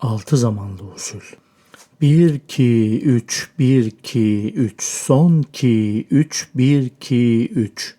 Altı zamanlı usul. 1 2 3 1 2 3 son 2 3 1 2 3